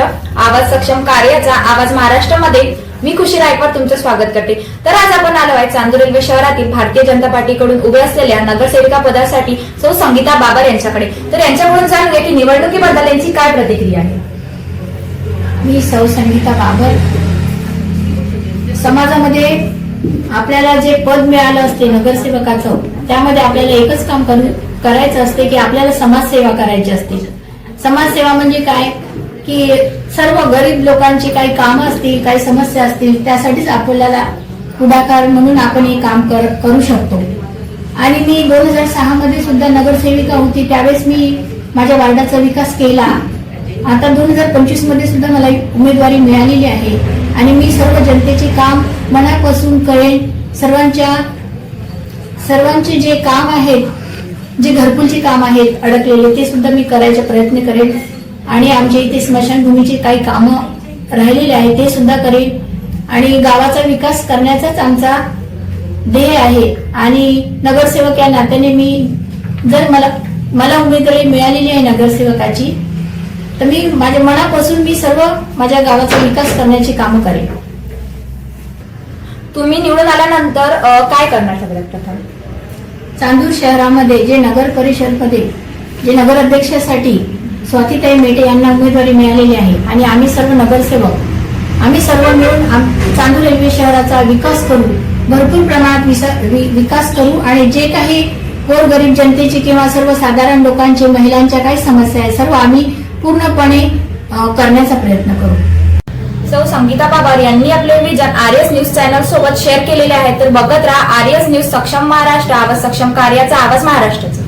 आवाज सक्षम कार्याचा आवाज महाराष्ट्रामध्ये. मी खुशी रायकर तुमचं स्वागत करते. तर आज आपण आलो आहे चांदूर रेल्वे शहरातील भारतीय जनता पार्टीकडून उभे असलेल्या नगरसेविका पदासाठी सौ संगीता बाबर यांच्याकडे. तर यांच्याकडून जाणूया की निवडणुकीबद्दल यांची काय प्रतिक्रिया आहे. मी सौ संगीता बाबर. समाजामध्ये आपल्याला जे पद मिळालं असते नगरसेवकाचं त्यामध्ये आपल्याला एकच काम करायचं असते की आपल्याला समाजसेवा करायची असते. समाजसेवा म्हणजे काय? की सर्व गरीब लोकांची काही कामं असतील काही समस्या असतील त्यासाठीच आपल्याला पुढाकार म्हणून आपण हे काम कर, करू शकतो. आणि मी दोन हजार सहा मध्ये सुद्धा नगरसेविका होती त्यावेळेस मी माझ्या वार्डाचा विकास केला. आता दोन हजार पंचवीसमध्ये सुद्धा मला उमेदवारी मिळालेली आहे. आणि मी सर्व जनतेचे काम मनापासून करेन सर्वांच्या सर्वांचे जे काम आहेत जे घरकुलचे काम आहेत अडकलेले ते सुद्धा मी करायचा प्रयत्न करेन. आणि आमच्या इथे स्मशानभूमीचे काही कामं राहिलेले आहेत ते सुद्धा करेन. आणि गावाचा विकास करण्याचाच आमचा ध्येय आहे. आणि नगरसेवक या नात्याने मी जर मला मला उमेदवारी मिळालेली आहे नगरसेवकाची तर मी माझ्या मनापासून मी सर्व माझ्या गावाचा विकास करण्याची कामं करेन. तुम्ही निवडून आल्यानंतर काय करणार सगळ्यात प्रथम? चांदूर शहरामध्ये जे नगर परिषदमध्ये जे नगराध्यक्षासाठी स्वातीताई मेटे यांना उमेदवारी मिळालेली आहे. आणि आम्ही सर्व नगरसेवक आम्ही सर्व मिळून चांदूर रेल्वे शहराचा विकास करू भरपूर प्रमाणात विकास करू आणि जे काही गोरगरीब जनतेची किंवा सर्वसाधारण लोकांची महिलांच्या काही समस्या आहेत सर्व आम्ही पूर्णपणे करण्याचा प्रयत्न करू. सौ संगीता बाबर यांनी आपले vision R S news channel सोबत शेअर केलेले आहे तर बघत राहा आर एस न्यूज सक्षम महाराष्ट्र आवाज सक्षम कार्याचा आवाज महाराष्ट्राचा.